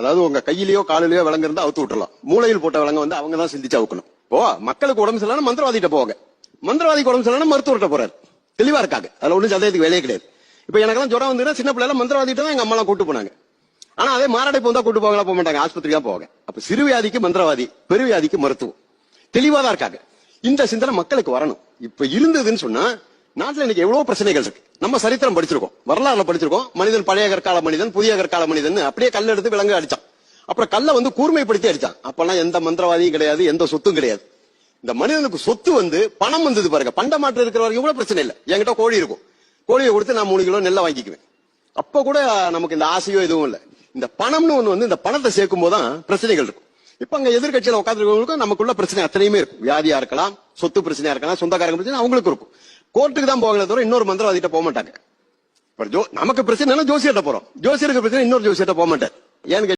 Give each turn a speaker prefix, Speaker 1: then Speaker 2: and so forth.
Speaker 1: அதாவது உங்க கையிலயோ காலிலேயோ விலங்கு இருந்தா அவுத்து விட்டுலாம் மூளையில் போட்ட விலங்க வந்து அவங்க தான் சிந்திச்சு அவுக்கணும். ஓ மக்களுக்கு உடம்பு சரியில்லைன்னா மந்திரவாதிட்ட போவாங்க மந்திரவாதிக்கு உடம்பு சரியில்லைன்னா மருத்துவர்கிட்ட போறாரு. தெளிவா இருக்காங்க. அதுல ஒண்ணும் சந்தேகத்துக்கு வேலையே கிடையாது. இப்ப எனக்கெல்லாம் ஜுரம் வந்துன்னா சின்ன பிள்ளைல மந்திரவாதிட்ட தான் எங்க அம்மா எல்லாம் கூட்டு போனாங்க. ஆனா அதே மாரடைப்பு வந்தா கூட்டு போகலாம் போக மாட்டாங்க. ஆஸ்பத்திரியா போவாங்க அப்ப சிறு வியாதிக்கு மந்திரவாதி பெருவியாதிக்கு மருத்துவம். தெளிவா தான் இருக்காங்க. இந்த சிந்தனை மக்களுக்கு வரணும். இப்ப இருந்ததுன்னு சொன்னா நாட்டில் இன்னைக்கு எவ்வளவு பிரச்சனைகள் இருக்கு. நம்ம சரித்திரம் படிச்சிருக்கோம். வரலாறுல படிச்சிருக்கோம். மனிதன் பழைய கற்கால மனிதன் புதிய கற்கால மனிதன் அப்படியே கல் எடுத்து விலங்கு அடிச்சான். அப்புறம் கல்லை வந்து கூர்மைப்படுத்தி அடிச்சான். அப்பெல்லாம் எந்த மந்திரவாதியும் கிடையாது எந்த சொத்தும் கிடையாது. இந்த மனிதனுக்கு சொத்து வந்து பணம் வந்தது பாருங்க. பண்ட மாற்று இருக்கிற வரைக்கும் கூட பிரச்சனை இல்லை. என்கிட்ட கோழி இருக்கும். கோழியை கொடுத்து நான் மூணு கிலோ நெல்லை வாங்கிக்குவேன். அப்ப கூட நமக்கு இந்த ஆசையோ எதுவும் இல்லை. இந்த பணம்னு ஒண்ணு வந்து இந்த பணத்தை சேர்க்கும் போதுதான் பிரச்சனைகள் இருக்கும். இப்ப அங்க எதிர்கட்சியில உட்காந்துருக்கவங்களுக்கும் நமக்குள்ள பிரச்சனை அத்தனையுமே இருக்கும். வியாதியா இருக்கலாம் சொத்து பிரச்சனையா இருக்கலாம் சொந்தக்காரங்க பிரச்சனை அவங்களுக்கு இருக்கும். கோர்ட்டுக்கு தான் போகல தவிர இன்னொரு மந்திரவாதிட்ட போக மாட்டாங்க. நமக்கு பிரச்சனை ஜோசியர்ட்ட போறோம். ஜோசியருக்கு பிரச்சனை இன்னொரு ஜோசியர்ட்ட போக மாட்டார். ஏன்னு